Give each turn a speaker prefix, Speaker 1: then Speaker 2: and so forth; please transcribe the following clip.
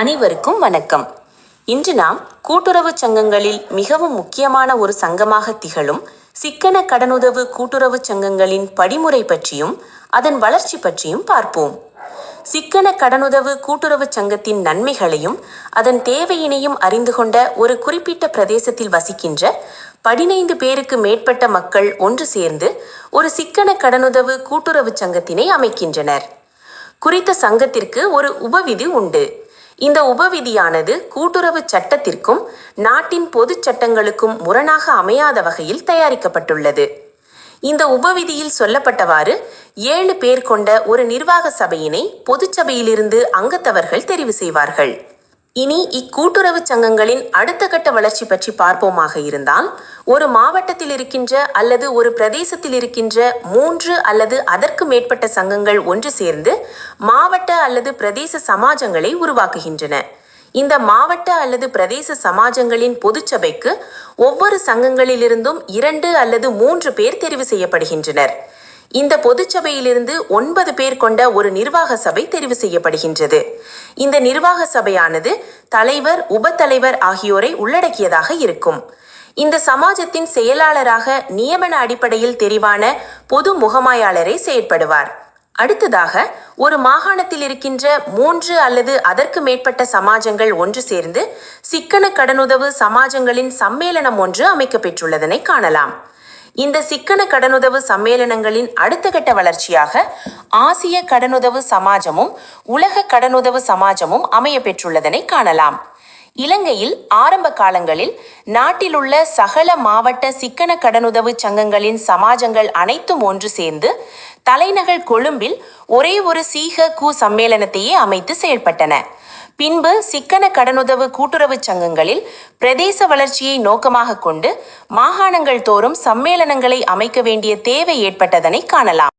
Speaker 1: அனைவருக்கும் வணக்கம். இன்று நாம் கூட்டுறவு சங்கங்களில் மிகவும் முக்கியமான ஒரு சங்கமாக திகழும் சிக்கன கடனுதவு கூட்டுறவு சங்கங்களின் படிமுறை பற்றியும் அதன் வளர்ச்சி பற்றியும் பார்ப்போம். சிக்கன கடனுதவு கூட்டுறவு சங்கத்தின் நன்மைகளையும் அதன் தேவையினையும் அறிந்து கொண்ட ஒரு குறிப்பிட்ட பிரதேசத்தில் வசிக்கின்ற பதினைந்து பேருக்கு மேற்பட்ட மக்கள் ஒன்று சேர்ந்து ஒரு சிக்கன கடனுதவு கூட்டுறவு சங்கத்தினை அமைக்கின்றனர். குறித்த சங்கத்திற்கு ஒரு உபவிதி உண்டு. இந்த உபவிதியானது கூட்டுறவு சட்டத்திற்கும் நாட்டின் பொதுச் சட்டங்களுக்கும் முரணாக அமையாத வகையில் தயாரிக்கப்பட்டுள்ளது. இந்த உபவிதியில் சொல்லப்பட்டவாறு ஏழு பேர் கொண்ட ஒரு நிர்வாக சபையினை பொதுச்சபையிலிருந்து அங்கத்தவர்கள் தெரிவு செய்வார்கள். இனி இக்கூட்டுறவு சங்கங்களின் அடுத்த கட்ட வளர்ச்சி பற்றி பார்ப்போமாக இருந்தால் ஒரு மாவட்டத்தில் இருக்கின்ற அல்லது ஒரு பிரதேசத்தில் இருக்கின்ற மூன்று அல்லது அதற்கு மேற்பட்ட சங்கங்கள் ஒன்று சேர்ந்து மாவட்ட அல்லது பிரதேச சமாஜங்களை உருவாக்குகின்றன. இந்த மாவட்ட அல்லது பிரதேச சமாஜங்களின் பொதுச்சபைக்கு ஒவ்வொரு சங்கங்களிலிருந்தும் இரண்டு அல்லது மூன்று பேர் தெரிவு செய்யப்படுகின்றனர். இந்த பொதுச்சபையிலிருந்து ஒன்பது பேர் கொண்ட ஒரு நிர்வாக சபை தெரிவு செய்யப்படுகின்றது. இந்த நிர்வாக சபையானது தலைவர் உபத்தலைவர் ஆகியோரை உள்ளடக்கியதாக இருக்கும். இந்த சமாஜத்தின் செயலாளராக நியமன அடிப்படையில் தெரிவான பொது முகமாயாளரே செயற்படுவார். அடுத்ததாக ஒரு மாகாணத்தில் இருக்கின்ற மூன்று அல்லது அதற்கு மேற்பட்ட சமாஜங்கள் ஒன்று சேர்ந்து சிக்கன கடனுதவு சமாஜங்களின் சம்மேளனம் ஒன்று அமைக்கப்பெற்றுள்ளதனை காணலாம். இந்த சிக்கன கடனுதவு சம்மேளனங்களின் அடுத்த கட்ட வளர்ச்சியாக ஆசிய கடனுதவு சமாஜமும் உலக கடனுதவு சமாஜமும் அமைய பெற்றுள்ளதனை காணலாம். இலங்கையில் ஆரம்ப காலங்களில் நாட்டிலுள்ள சகல மாவட்ட சிக்கன கடனுதவு சங்கங்களின் சமாஜங்கள் அனைத்தும் ஒன்று சேர்ந்து தலைநகர் கொழும்பில் ஒரே ஒரு சீக கு சம்மேளனத்தையே அமைத்து செயல்பட்டன. பின்பு சிக்கன கடனுதவு கூட்டுறவு சங்கங்களில் பிரதேச வளர்ச்சியை நோக்கமாக கொண்டு மாகாணங்கள் தோறும் சம்மேளனங்களை அமைக்க வேண்டிய தேவை ஏற்பட்டதனை காணலாம்.